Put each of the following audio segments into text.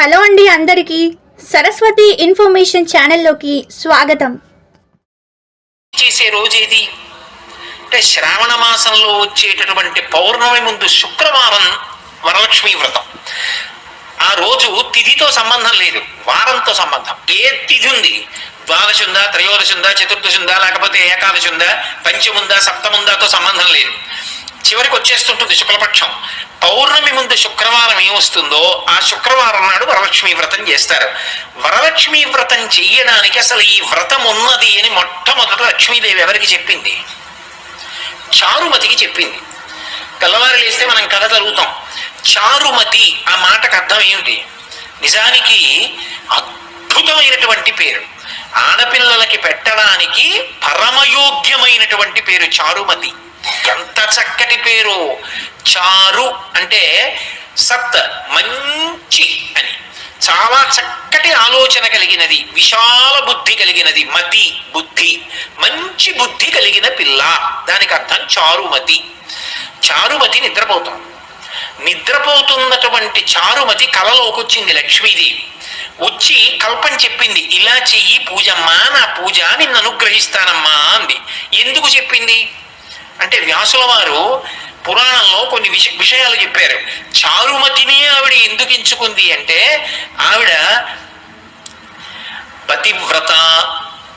Hello అండి అందరికీ Saraswati information ఛానల్లోకి స్వాగతం. చేసే రోజు ఏది అంటే శ్రావణ మాసంలో వచ్చేటటువంటి పౌర్ణమి ముందు శుక్రవారం వరలక్ష్మి వ్రతం. ఆ రోజు తిథితో సంబంధం లేదు వారంతో సంబంధం. ఏ తిథి ఉంది? ద్వాదశి ఉందా త్రయోదశి ఉందా చతుర్దశి ఉందా లేకపోతే ఏకాదశి ఉందా పంచముందా సప్తముందాతో సంబంధం లేదు. చివరికి వచ్చేస్తుంటుంది శుక్లపక్షం. పౌర్ణమి ముందు శుక్రవారం ఏమొస్తుందో ఆ శుక్రవారం నాడు వరలక్ష్మి వ్రతం చేస్తారు. వరలక్ష్మి వ్రతం చెయ్యడానికి అసలు ఈ వ్రతం ఉన్నది అని మొట్టమొదట లక్ష్మీదేవి ఎవరికి చెప్పింది? చారుమతికి చెప్పింది. తెల్లవారు లేస్తే మనం కథ చదువుతాం చారుమతి ఆ మాటకు అర్థం ఏమిటి? నిజానికి అద్భుతమైనటువంటి పేరు. ఆడపిల్లలకి పెట్టడానికి పరమయోగ్యమైనటువంటి పేరు చారుమతి. ఎంత చక్కటి పేరు? చారు అంటే సత్ మంచి అని. చాలా చక్కటి ఆలోచన కలిగినది విశాల బుద్ధి కలిగినది మతి బుద్ధి మంచి బుద్ధి కలిగిన పిల్ల. దానికి అర్థం చారుమతి. చారుమతి నిద్రపోతాం. నిద్రపోతున్నటువంటి చారుమతి కలలోకి వచ్చింది లక్ష్మీదేవి. వచ్చి కల్పన చెప్పింది ఇలా చెయ్యి పూజమ్మా నా పూజ నిన్ను అనుగ్రహిస్తానమ్మా అంది. ఎందుకు చెప్పింది? అంటే వ్యాసుల వారు పురాణంలో కొన్ని విష విషయాలు చెప్పారు. చారుమతిని ఆవిడ ఎందుకు ఎంచుకుంది అంటే ఆవిడ పతివ్రత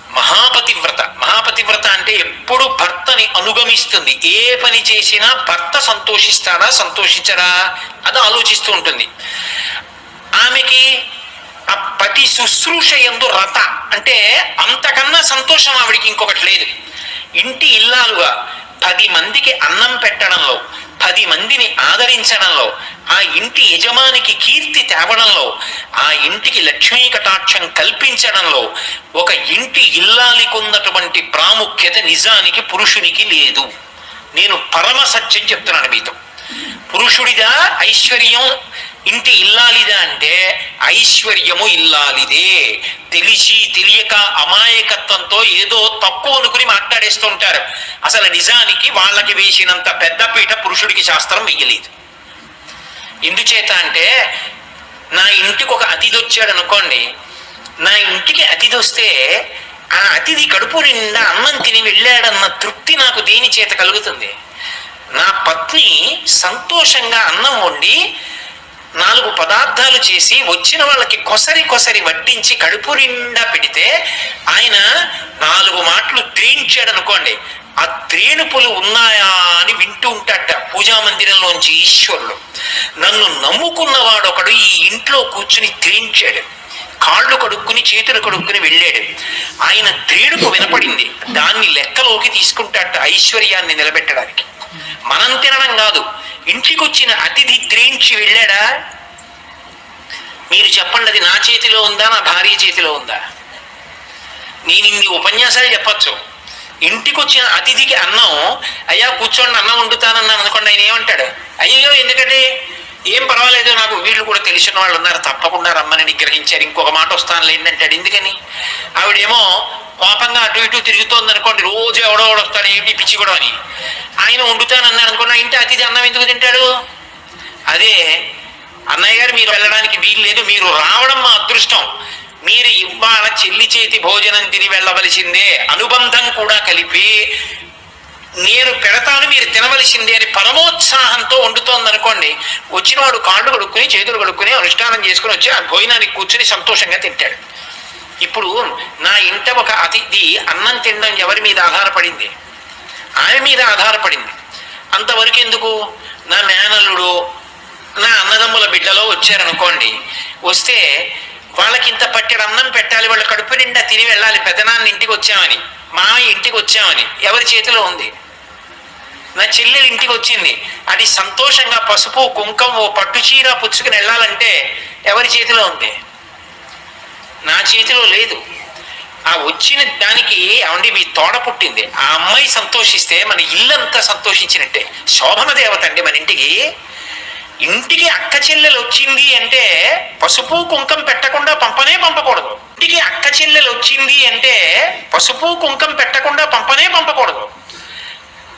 మహాపతివ్రత. మహాపతివ్రత అంటే ఎప్పుడు భర్తని అనుగమిస్తుంది. ఏ పని చేసినా భర్త సంతోషిస్తాడా సంతోషించడా? అది ఆలోచిస్తూ ఉంటుంది. ఆమెకి ఆ పతి శుశ్రూష ఎందు రత అంటే అంతకన్నా సంతోషం ఆవిడికి ఇంకొకటి లేదు. ఇంటి ఇల్లాలుగా పది మందికి అన్నం పెట్టడంలో పది మందిని ఆదరించడంలో ఆ ఇంటి యజమానికి కీర్తి తేవడంలో ఆ ఇంటికి లక్ష్మీ కటాక్షం కల్పించడంలో ఒక ఇంటి ఇల్లాలికి ప్రాముఖ్యత నిజానికి పురుషునికి లేదు. నేను పరమ సత్యం చెప్తున్నాను మీతో. పురుషుడిదా ఐశ్వర్యం? ఇంటి ఇల్లాలిదా అంటే ఐశ్వర్యము ఇల్లాలిదే. తెలిసి తెలియక అమాయకత్వంతో ఏదో తక్కువ అనుకుని మాట్లాడేస్తుంటారు అసలు నిజానికి వాళ్ళకి వేసినంత పెద్దపీట పురుషుడికి శాస్త్రం వెయ్యలేదు ఎందుచేత అంటే నా ఇంటికి ఒక అతిథి వచ్చాడు అనుకోండి నా ఇంటికి అతిథి వస్తే ఆ అతిథి కడుపు నిండా అన్నం తిని వెళ్ళాడన్న తృప్తి నాకు దేని చేత కలుగుతుంది? నా పత్ని సంతోషంగా అన్నం వండి నాలుగు పదార్థాలు చేసి వచ్చిన వాళ్ళకి కొసరి కొసరి వడ్డించి కడుపు నిండా పెడితే ఆయన నాలుగు మాటలు త్రీంచాడు అనుకోండి. ఆ త్రేణుపులు ఉన్నాయా అని వింటూ ఉంటాట పూజా మందిరంలోంచి ఈశ్వరుడు. నన్ను నమ్ముకున్నవాడు ఒకడు ఈ ఇంట్లో కూర్చుని త్రేయించాడు కాళ్ళు కడుక్కుని చేతులు కడుక్కుని వెళ్ళాడు. ఆయన త్రేణుపు వినపడింది. దాన్ని లెక్కలోకి తీసుకుంటాట ఐశ్వర్యాన్ని నిలబెట్టడానికి. మనం తినడం కాదు. ఇంటికి వచ్చిన అతిథి గ్రహించి వెళ్ళాడా? మీరు చెప్పండి అది నా చేతిలో ఉందా నా భార్య చేతిలో ఉందా? నేను ఇన్ని ఉపన్యాసాలు చెప్పచ్చు. ఇంటికి వచ్చిన అతిథికి అన్నం అయ్యా కూర్చోండి అన్నం వండుతానన్నాను అనుకోండి ఆయన ఏమంటాడు? అయ్యో ఎందుకంటే? ఏం పర్వాలేదు నాకు వీళ్ళు కూడా తెలిసిన వాళ్ళు ఉన్నారు తప్పకుండా రమ్మని నిగ్రహించారు ఇంకొక మాట వస్తాను ఏంటంటాడు అంటాడు. ఎందుకని? ఆవిడేమో కోపంగా అటు ఇటు తిరుగుతోంది అనుకోండి రోజు ఎవడో వస్తాడు ఏమిటి పిచ్చి కూడా అని? ఆయన వండుతానన్నాడు అనుకోండి ఇంటి అతిథి అన్నం ఎందుకు తింటాడు? అదే అన్నయ్య గారు మీరు వెళ్ళడానికి వీలు లేదు మీరు రావడం మా అదృష్టం. మీరు ఇవాళ చెల్లి చేతి భోజనం తిని వెళ్ళవలసిందే అనుబంధం కూడా కలిపి నేను పెడతాను మీరు తినవలసిందే అని పరమోత్సాహంతో వండుతోంది అనుకోండి వచ్చినవాడు కాళ్ళు కడుక్కుని చేతులు కడుక్కుని అనుష్ఠానం చేసుకుని వచ్చి ఆ భోజనానికి కూర్చుని సంతోషంగా తింటాడు. ఇప్పుడు నా ఇంట ఒక అతిథి అన్నం తినడం ఎవరి మీద ఆధారపడింది? ఆమె మీద ఆధారపడింది. అంతవరకు ఎందుకు? నా మేనల్లుడు నా అన్నదమ్ముల బిడ్డలో వచ్చారనుకోండి వస్తే వాళ్ళకి ఇంత పట్టెడు అన్నం పెట్టాలి వాళ్ళ కడుపు నిండా తిని వెళ్ళాలి పెదనాన్న ఇంటికి వచ్చామని మా ఇంటికి వచ్చామని ఎవరి చేతిలో ఉంది? నా చెల్లెలు ఇంటికి వచ్చింది. అది సంతోషంగా పసుపు కుంకం ఓ పట్టు చీర పుచ్చుకుని వెళ్ళాలంటే ఎవరి చేతిలో ఉంది? నా చేతిలో లేదు. ఆ వచ్చిన దానికి అవండి మీ తోడ పుట్టింది. ఆ అమ్మాయి సంతోషిస్తే మన ఇల్లంతా సంతోషించినట్టే. శోభన దేవత అండి మన ఇంటికి. ఇంటికి అక్క చెల్లెలు వచ్చింది అంటే పసుపు కుంకం పెట్టకుండా పంపనే పంపకూడదు. ఇంటికి అక్క చెల్లెలు వచ్చింది అంటే పసుపు కుంకం పెట్టకుండా పంపనే పంపకూడదు.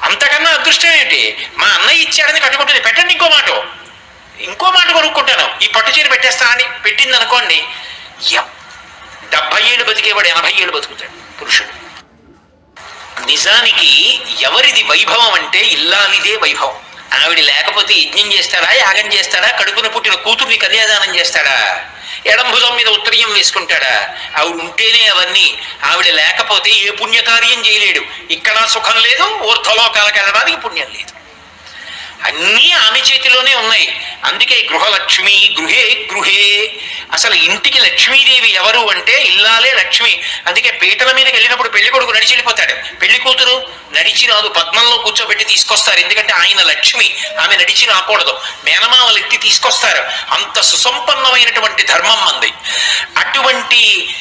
అంతకన్నా అదృష్టం ఏంటి మా అన్నయ్య ఇచ్చాడని కట్టుకుంటుంది. పెట్టండి ఇంకో మాట. ఇంకో మాట కొనుక్కుంటాను. ఈ పట్టు చీర పెట్టేస్తా అని పెట్టింది అనుకోండి అరవై ఏళ్ళు బతికేవాడు ఎనభై ఏళ్ళు బతుకుతాడు పురుషుడు. నిజానికి ఎవరిది వైభవం అంటే ఇల్లాలిదే వైభవం. ఆవిడ లేకపోతే యజ్ఞం చేస్తాడా యాగం చేస్తాడా కడుపున పుట్టిన కూతుర్ని కన్యాదానం చేస్తాడా ఎడం భుజం మీద ఉత్తరీయం వేసుకుంటాడా? ఆవిడ ఉంటేనే అవన్నీ. ఆవిడ లేకపోతే ఏ పుణ్యకార్యం చేయలేడు. ఇక్కడ సుఖం లేదు ఊర్ధలోకాలకు వెళ్ళడానికి పుణ్యం లేదు. అన్నీ ఆమె చేతిలోనే ఉన్నాయి. అందుకే గృహలక్ష్మి గృహే గృహే. అసలు ఇంటికి లక్ష్మీదేవి ఎవరు అంటే ఇల్లాలే లక్ష్మి. అందుకే పీటల మీదకి వెళ్ళినప్పుడు పెళ్ళి కొడుకు నడిచి వెళ్ళిపోతాడు. పెళ్ళి కూతురు నడిచి రాదు. పద్మంలో కూర్చోబెట్టి తీసుకొస్తారు. ఎందుకంటే ఆయన లక్ష్మి. ఆమె నడిచి రాకూడదు. మేనమామలు ఎత్తి తీసుకొస్తారు. అంత సుసంపన్నమైనటువంటి ధర్మం మంది. అటువంటి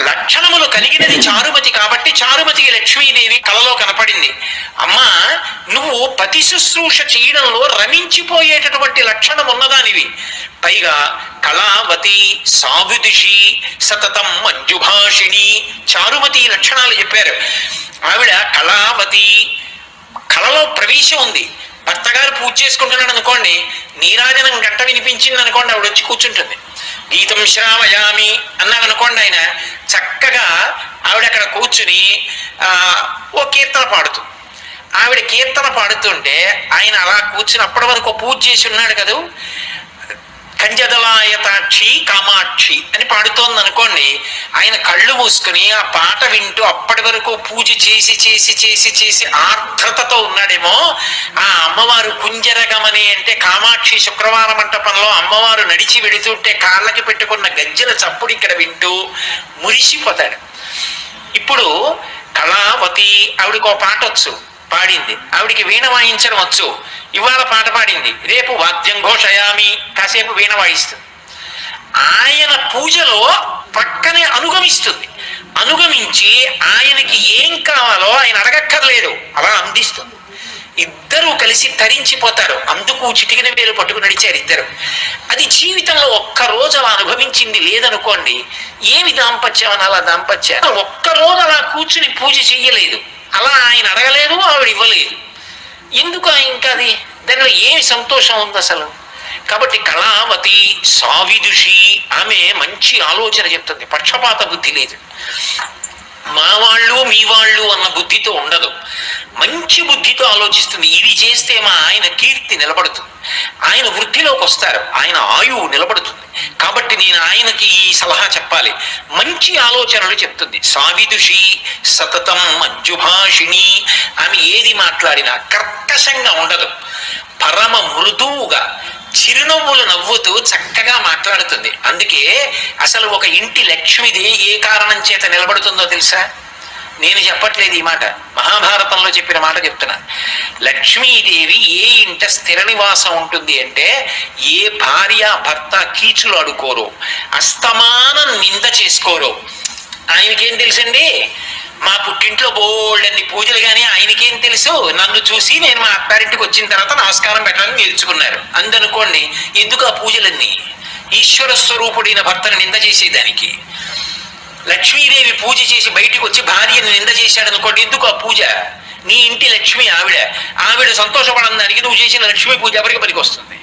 లక్షణములు కలిగినది చారుమతి కాబట్టి చారుమతికి లక్ష్మీదేవి కలలో కనపడింది. అమ్మా నువ్వు పతి శుశ్రూష చేయడంలో రమించిపోయేటటువంటి లక్షణం ఉన్నదానివి. పైగా కళావతి సావిదుషి సతతం మంజుభాషిణి చారుమతి లక్షణాలు చెప్పారు. ఆవిడ కళావతి కళలో ప్రవేశం ఉంది. భర్త గారు పూజ చేసుకుంటున్నాడు అనుకోండి నీరాజనం గంట వినిపించింది అనుకోండి ఆవిడ వచ్చి కూర్చుంటుంది. గీతం శ్రావయామి అన్నాడు అనుకోండి ఆయన చక్కగా ఆవిడ అక్కడ కూర్చుని ఓ కీర్తన పాడుతూ. ఆవిడ కీర్తన పాడుతుంటే ఆయన అలా కూర్చుని అప్పటి వరకు పూజ చేసి ఉన్నాడు కదూ. కంజదలాయతాక్షి కామాక్షి అని పాడుతోంది అనుకోండి ఆయన కళ్ళు మూసుకుని ఆ పాట వింటూ అప్పటి వరకు పూజ చేసి చేసి చేసి చేసి ఆర్ద్రతతో ఉన్నాడేమో. ఆ అమ్మవారు కుంజరగమని అంటే కామాక్షి శుక్రవారం మంటపంలో అమ్మవారు నడిచి వెడుతుంటే కాళ్ళకి పెట్టుకున్న గజ్జల చప్పుడు ఇక్కడ వింటూ మురిసిపోతాడు. ఇప్పుడు కళావతి ఆవిడకు ఒక పాట వచ్చు పాడింది. ఆవిడికి వీణ వాయించడం వచ్చు. ఇవాళ పాట పాడింది. రేపు వాద్యం ఘోషయామి. కాసేపు వీణ వాయిస్తుంది ఆయన పూజలో పక్కనే అనుగమిస్తుంది. అనుగమించి ఆయనకి ఏం కావాలో ఆయన అడగక్కర్లేదు. అలా అందిస్తుంది. ఇద్దరూ కలిసి తరించిపోతారు. అందుకు చిటికిన వేలు పట్టుకు నడిచారు ఇద్దరు. అది జీవితంలో ఒక్క రోజు అలా అనుభవించింది లేదనుకోండి. ఏమి దాంపత్యం అని అలా దాంపత్యం? ఒక్క రోజు అలా కూర్చుని పూజ చెయ్యలేదు. అలా ఆయన అడగలేదు ఆవిడ ఇవ్వలేదు. ఎందుకు ఇంకా అది దానిలో ఏమి సంతోషం ఉంది అసలు? కాబట్టి కళావతి సావిదుషి ఆమె మంచి ఆలోచన చెప్తుంది. పక్షపాత బుద్ధి లేదు. మా వాళ్ళు మీ వాళ్ళు అన్న బుద్ధితో ఉండదు. మంచి బుద్ధితో ఆలోచిస్తుంది. ఇది చేస్తే మా ఆయన కీర్తి నిలబడుతుంది. ఆయన వృద్ధిలోకి వస్తారు. ఆయన ఆయువు నిలబడుతుంది. కాబట్టి నేను ఆయనకి ఈ సలహా చెప్పాలి. మంచి ఆలోచనలు చెప్తుంది. సావిదుషి సతతం మంజుభాషిణి ఆమె ఏది మాట్లాడినా కర్కశంగా ఉండదు. పరమ మృదువుగా చిరునవ్వులు నవ్వుతూ చక్కగా మాట్లాడుతుంది. అందుకే అసలు ఒక ఇంటి లక్ష్మిది ఏ కారణం చేత నిలబడుతుందో తెలుసా? నేను చెప్పట్లేదు ఈ మాట. మహాభారతంలో చెప్పిన మాట చెప్తున్నా. లక్ష్మీదేవి ఏ ఇంట స్థిర నివాసం ఉంటుంది అంటే ఏ భార్య భర్త కీచులు అడుకోరు అస్తమానం నింద చేసుకోరు. ఆయనకేం తెలుసండి? మా పుట్టింట్లో బోల్డన్ని పూజలు కానీ ఆయనకేం తెలుసు? నన్ను చూసి నేను మా అత్తారింటికి వచ్చిన తర్వాత నమస్కారం పెట్టాలని నేర్చుకున్నారు అందనుకోండి ఎందుకు ఆ పూజలన్నీ? ఈశ్వర స్వరూపుడైన భర్తను నింద చేసేదానికి. లక్ష్మీదేవి పూజ చేసి బయటికి వచ్చి భార్యను నింద చేశాడనుకోండి ఎందుకు ఆ పూజ? నీ ఇంటి లక్ష్మి ఆవిడ. ఆవిడ సంతోషపడడానికి నువ్వు చేసిన లక్ష్మీ పూజ ఎవరికి పనికి వస్తుంది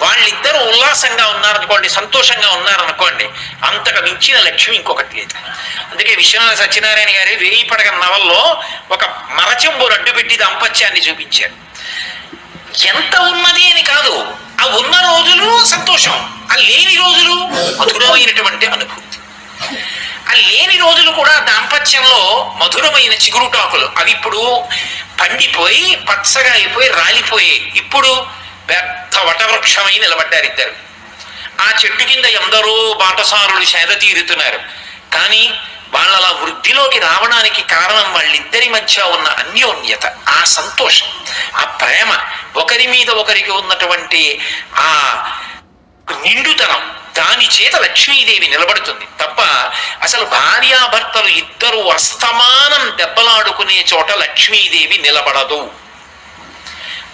వాళ్ళిద్దరూ ఉల్లాసంగా ఉన్నారనుకోండి సంతోషంగా ఉన్నారనుకోండి అంతకు మించిన లక్ష్మి ఇంకొకటి లేదు. అందుకే విశ్వనాథ సత్యనారాయణ గారి వేయి పడగ నవల్లో ఒక మరచెంబు రడ్డు పెట్టి దాంపత్యాన్ని చూపించారు. ఎంత ఉన్నది అని కాదు ఆ ఉన్న రోజులు సంతోషం ఆ లేని రోజులు మధురమైనటువంటి అనుభూతి. ఆ లేని రోజులు కూడా దాంపత్యంలో మధురమైన చిగురుటాకులు అవి ఇప్పుడు పండిపోయి పచ్చగా అయిపోయి రాలిపోయాయి ఇప్పుడు పెద్ద వటవృక్షమై నిలబడ్డారు ఇద్దరు. ఆ చెట్టు కింద ఎందరో బాటసారులు సేద తీరుతున్నారు. కానీ వాళ్ళ అలా వృద్ధిలోకి రావడానికి కారణం వాళ్ళిద్దరి మధ్య ఉన్న అన్యోన్యత ఆ సంతోషం ఆ ప్రేమ ఒకరి మీద ఒకరికి ఉన్నటువంటి ఆ నిండుతనం దాని చేత లక్ష్మీదేవి నిలబడుతుంది. తప్ప అసలు భార్యాభర్తలు ఇద్దరు అస్తమానం దెబ్బలాడుకునే చోట లక్ష్మీదేవి నిలబడదు.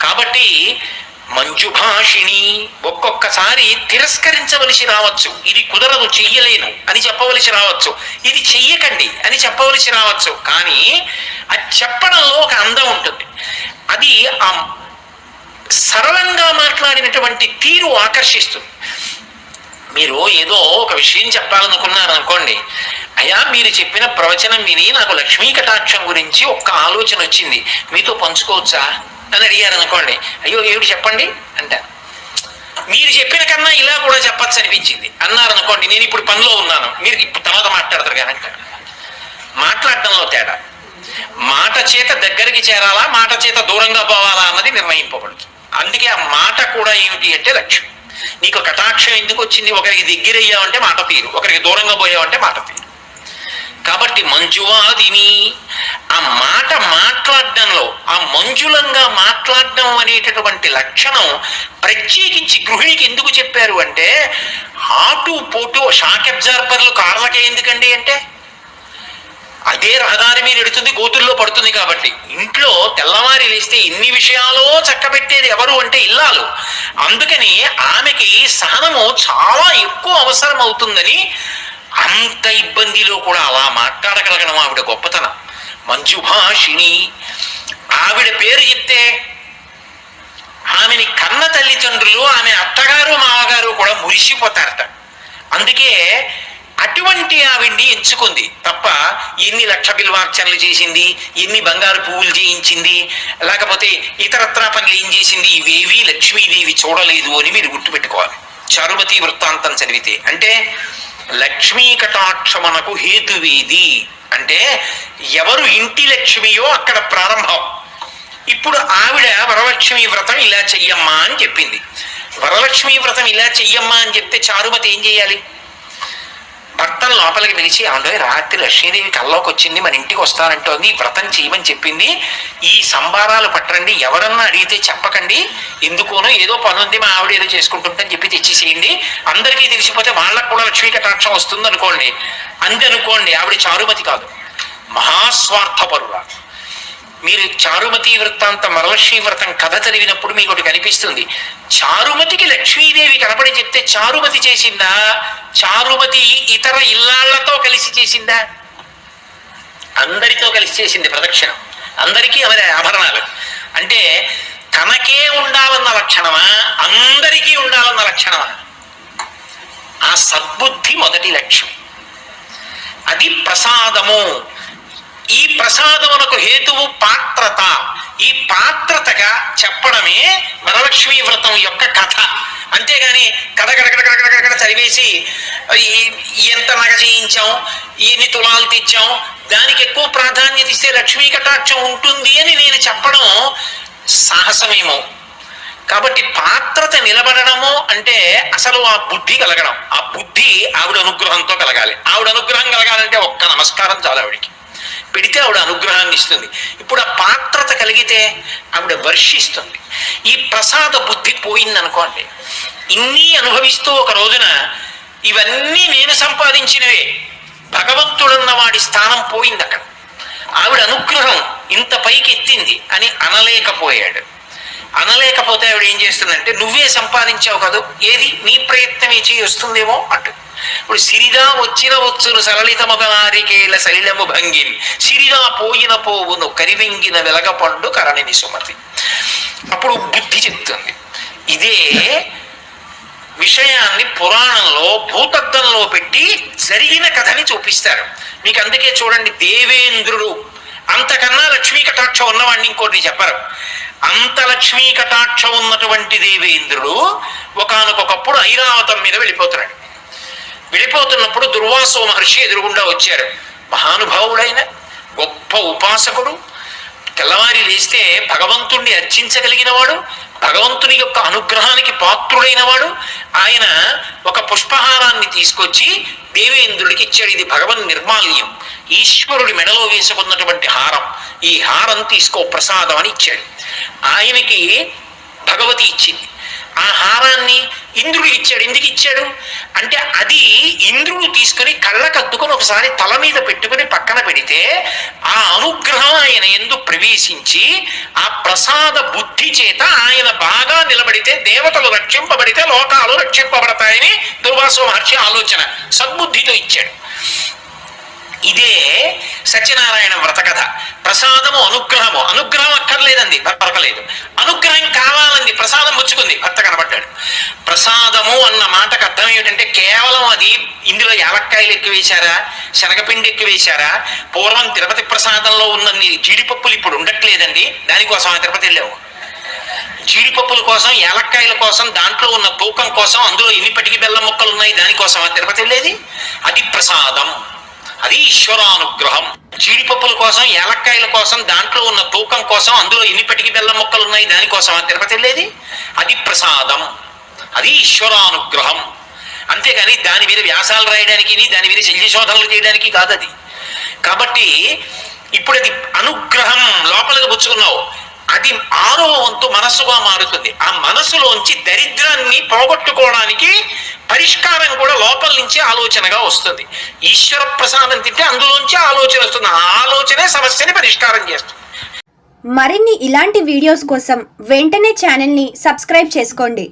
కాబట్టి మంజుభాషిణి ఒక్కొక్కసారి తిరస్కరించవలసి రావచ్చు. ఇది కుదరదు చెయ్యలేను అని చెప్పవలసి రావచ్చు. ఇది చెయ్యకండి అని చెప్పవలసి రావచ్చు. కానీ అది చెప్పడంలో ఒక అందం ఉంటుంది. అది ఆ సరళంగా మాట్లాడినటువంటి తీరు ఆకర్షిస్తుంది. మీరు ఏదో ఒక విషయం చెప్పాలనుకున్నారు అనుకోండి అయ్యా మీరు చెప్పిన ప్రవచనం విని నాకు లక్ష్మీ కటాక్షం గురించి ఒక్క ఆలోచన వచ్చింది మీతో పంచుకోవచ్చా అని అడిగారు అనుకోండి అయ్యో ఏమిటి చెప్పండి అంటారు మీరు చెప్పిన కన్నా ఇలా కూడా చెప్పచ్చు అనిపించింది. అన్నారు అనుకోండి నేను ఇప్పుడు పనిలో ఉన్నాను మీరు ఇప్పుడు తర్వాత మాట్లాడతారు కనుక మాట్లాడటంలో తేడా. మాట చేత దగ్గరికి చేరాలా మాట చేత దూరంగా పోవాలా అన్నది నిర్ణయింపబడుతుంది. అందుకే ఆ మాట కూడా ఏమిటి అంటే లక్ష్యం నీకు కటాక్షం ఎందుకు వచ్చింది? ఒకరికి దగ్గరయ్యావంటే మాట తీరు ఒకరికి దూరంగా పోయావంటే మాట తీరు కాబట్టి మంజువాదిని ఆ మాట మాట్లాడడంలో ఆ మంజులంగా మాట్లాడడం అనేటటువంటి లక్షణం ప్రత్యేకించి గృహిణికి ఎందుకు చెప్పారు అంటే హాటు పోటు షాక్ అబ్జార్బర్లు కార్లకే ఎందుకండి అంటే అదే రహదారి మీద ఎడుతుంది గోతుల్లో పడుతుంది కాబట్టి. ఇంట్లో తెల్లవారి లేస్తే ఇన్ని విషయాలో చక్కబెట్టేది ఎవరు అంటే ఇల్లాలు. అందుకని ఆమెకి సహనము చాలా ఎక్కువ అవసరం అవుతుందని అంత ఇబ్బందిలో కూడా అలా మాట్లాడగలగడం ఆవిడ గొప్పతనం. మంజుభాషిణి ఆవిడ పేరు చెప్తే ఆమెని కన్న తల్లిదండ్రులు ఆమె అత్తగారు మామగారు కూడా మురిసిపోతారట. అందుకే అటువంటి ఆవిడ్ని ఎంచుకుంది. తప్ప ఎన్ని లక్ష బిల్వార్చనలు చేసింది ఎన్ని బంగారు పువ్వులు చేయించింది లేకపోతే ఇతరత్రా పనులు ఏం చేసింది ఇవేవి లక్ష్మీదేవి చూడలేదు అని మీరు గుర్తుపెట్టుకోవాలి. చారుమతి వృత్తాంతం చదివితే. అంటే లక్ష్మీ కటాక్షమనకు హేతువేది? అంటే ఎవరు ఇంటి లక్ష్మియో అక్కడ ప్రారంభం. ఇప్పుడు ఆవిడ వరలక్ష్మి వ్రతం ఇలా చెయ్యమ్మా అని చెప్పింది. వరలక్ష్మి వ్రతం ఇలా చెయ్యమ్మా అని చెప్తే చారుమతి ఏం చేయాలి? భర్తను లోపలికి పిలిచి ఆమె రాత్రి లక్ష్మీదేవి కల్లోకి వచ్చింది మన ఇంటికి వస్తానంటోంది వ్రతం చేయమని చెప్పింది. ఈ సంబారాలు పట్టండి ఎవరన్నా అడిగితే చెప్పకండి. ఎందుకోనో ఏదో పని ఉంది మా ఆవిడ ఏదో చేసుకుంటుంటని చెప్పి తెచ్చేసేయండి. అందరికీ తెలిసిపోతే వాళ్ళకు కూడా లక్ష్మీ కటాక్షం వస్తుంది అనుకోండి అందనుకోండి అనుకోండి ఆవిడ చారుమతి కాదు. మహాస్వార్థపరురాలు. మీరు చారుమతి వృత్తాంత వరలక్ష్మీ వ్రతం కథ చదివినప్పుడు మీకు ఒకటి కనిపిస్తుంది. చారుమతికి లక్ష్మీదేవి కనపడి చెప్తే చారుమతి చేసిందా? చారుమతి ఇతర ఇల్లాళ్ళతో కలిసి చేసిందా? అందరితో కలిసి చేసింది ప్రదక్షిణం. అందరికీ ఆమె ఆభరణాలు. అంటే తనకే ఉండాలన్న లక్షణమా? అందరికీ ఉండాలన్న లక్షణమా? ఆ సద్బుద్ధి మొదటి లక్ష్మి. అది ప్రసాదము. ఈ ప్రసాదమునకు హేతువు పాత్రత. ఈ పాత్రతగా చెప్పడమే వరలక్ష్మీ వ్రతం యొక్క కథ. అంతేగాని కథ గడగడగడగడగడ చదివేసి ఎంత నగ చేయించాం ఎన్ని తులాలు తెచ్చాం దానికి ఎక్కువ ప్రాధాన్యత ఇస్తే లక్ష్మీ కటాక్షం ఉంటుంది అని నేను చెప్పడం సాహసమేమో. కాబట్టి పాత్రత నిలబడడము అంటే అసలు ఆ బుద్ధి కలగడం. ఆ బుద్ధి ఆవిడ అనుగ్రహంతో కలగాలి. ఆవిడ అనుగ్రహం కలగాలంటే ఒక్క నమస్కారం చాలు ఆవిడికి. పెడితే ఆవిడ అనుగ్రహాన్ని ఇస్తుంది. ఇప్పుడు ఆ పాత్రత కలిగితే ఆవిడ వర్షిస్తుంది. ఈ ప్రసాద బుద్ధి పోయిందనుకోండి ఇన్ని అనుభవిస్తూ ఒక రోజున ఇవన్నీ నేను సంపాదించినవే భగవంతుడున్న వాడి స్థానం పోయింది అక్కడ ఆవిడ అనుగ్రహం ఇంత పైకి ఎత్తింది అని అనలేకపోయాడు. అనలేకపోతే ఆవిడ ఏం చేస్తుందంటే నువ్వే సంపాదించావు కదా ఏది? నీ ప్రయత్నమే చేయి వస్తుందేమో అంటు ఇప్పుడు సిరిగా వచ్చిన వచ్చును సరళిత మొదలారికేల సలిలము భంగిని. సిరిగా పోయిన పోవును కరివెంగిన వెలగపండు కరణిని సుమతి. అప్పుడు బుద్ధి చెప్తుంది. ఇదే విషయాన్ని పురాణంలో భూతద్దంలో పెట్టి జరిగిన కథని చూపిస్తారు. మీకు అందుకే చూడండి దేవేంద్రుడు అంతకన్నా లక్ష్మీ కటాక్షం ఉన్నవాడిని ఇంకోటి చెప్పరు. అంత లక్ష్మీ కటాక్షం ఉన్నటువంటి దేవేంద్రుడు ఒకనకొకప్పుడు ఐరావతం మీద వెళ్ళిపోతున్నాడు. వెళ్ళిపోతున్నప్పుడు దుర్వాసో మహర్షి ఎదురుగుండా వచ్చారు. మహానుభావుడైన గొప్ప ఉపాసకుడు. తెల్లవారి లేస్తే భగవంతుణ్ణి అర్చించగలిగిన వాడు భగవంతుని యొక్క అనుగ్రహానికి పాత్రుడైన వాడు. ఆయన ఒక పుష్పహారాన్ని తీసుకొచ్చి దేవేంద్రుడికి ఇచ్చాడు. ఇది భగవన్ నిర్మాల్యం. ఈశ్వరుడి మెడలో వేసుకున్నటువంటి హారం. ఈ హారం తీసుకో ప్రసాదం అని ఇచ్చాడు. ఆయనకి భగవతి ఇచ్చింది. ఆ హారాన్ని ఇంద్రుడు ఇచ్చాడు? ఎందుకు ఇచ్చాడు? అంటే అది ఇంద్రుడు తీసుకుని కళ్ళకద్దుకొని ఒకసారి తల మీద పెట్టుకుని పక్కన పెడితే ఆ అనుగ్రహం ఆయన ఎందు ప్రవేశించి ఆ ప్రసాద బుద్ధి చేత ఆయన బాగా నిలబడితే దేవతలు రక్షింపబడితే లోకాలు రక్షింపబడతాయని దుర్వాసో మహర్షి ఆలోచన సద్బుద్ధితో ఇచ్చాడు. ఇదే సత్యనారాయణ వ్రత కథ ప్రసాదము అనుగ్రహము. అనుగ్రహం అక్కర్లేదండి పరకలేదు అనుగ్రహం కావాలండి ప్రసాదం ముచ్చుకుంది భర్త కనబడ్డాడు. ప్రసాదము అన్న మాటకు అర్థం ఏమిటంటే కేవలం అది ఇందులో యాలక్కాయలు ఎక్కువ వేశారా శనగపిండి ఎక్కువ వేశారా పూర్వం తిరుపతి ప్రసాదంలో ఉన్నన్ని జీడిపప్పులు ఇప్పుడు ఉండట్లేదండి దానికోసం ఆ తిరుపతి వెళ్ళావు జీడిపప్పుల కోసం యాలక్కాయల కోసం దాంట్లో ఉన్న తూకం కోసం అందులో ఎన్ని పటికి బెల్లం ముక్కలు ఉన్నాయి దానికోసం ఆ తిరుపతి వెళ్ళేది? అది ప్రసాదం. అది ఈశ్వరానుగ్రహం. జీడిపప్పుల కోసం ఏలక్కాయల కోసం దాంట్లో ఉన్న తూకం కోసం అందులో ఎన్ని పటికి బెల్లం మొక్కలు ఉన్నాయి? దానికోసం ఆ తిరుపతి వెళ్ళేది? అది ప్రసాదం. అది ఈశ్వరానుగ్రహం. అంతేగాని దాని మీద వ్యాసాలు రాయడానికి దాని మీద శల్య శోధనలు చేయడానికి కాదు అది కాబట్టి ఇప్పుడు అది అనుగ్రహం. లోపలికి పుచ్చుకున్నావు. అది ఆరవ వంతు మనస్సుగా మారుతుంది. ఆ మనస్సులోంచి దరిద్రాన్ని పోగొట్టుకోవడానికి పరిష్కారం కూడా లోపల నుంచి ఆలోచనగా వస్తుంది. ఈశ్వర ప్రసాదం తింటే అందులోంచి ఆలోచన వస్తుంది. ఆ ఆలోచనే సమస్యని పరిష్కారం చేస్తుంది. మరిన్ని ఇలాంటి వీడియోస్ కోసం వెంటనే ఛానల్ని సబ్స్క్రైబ్ చేసుకోండి.